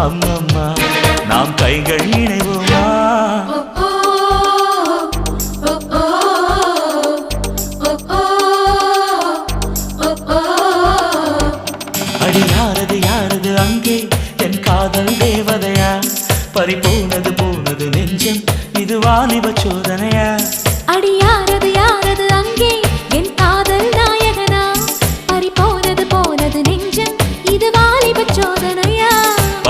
அம்மம்மா நாம் கைகள் இணைவோமா? அடி யாரது யாரது அங்கே? என் காதல் தேவதையா? பறி போனது போனது நெஞ்சம் இது வாலிப சோதனையா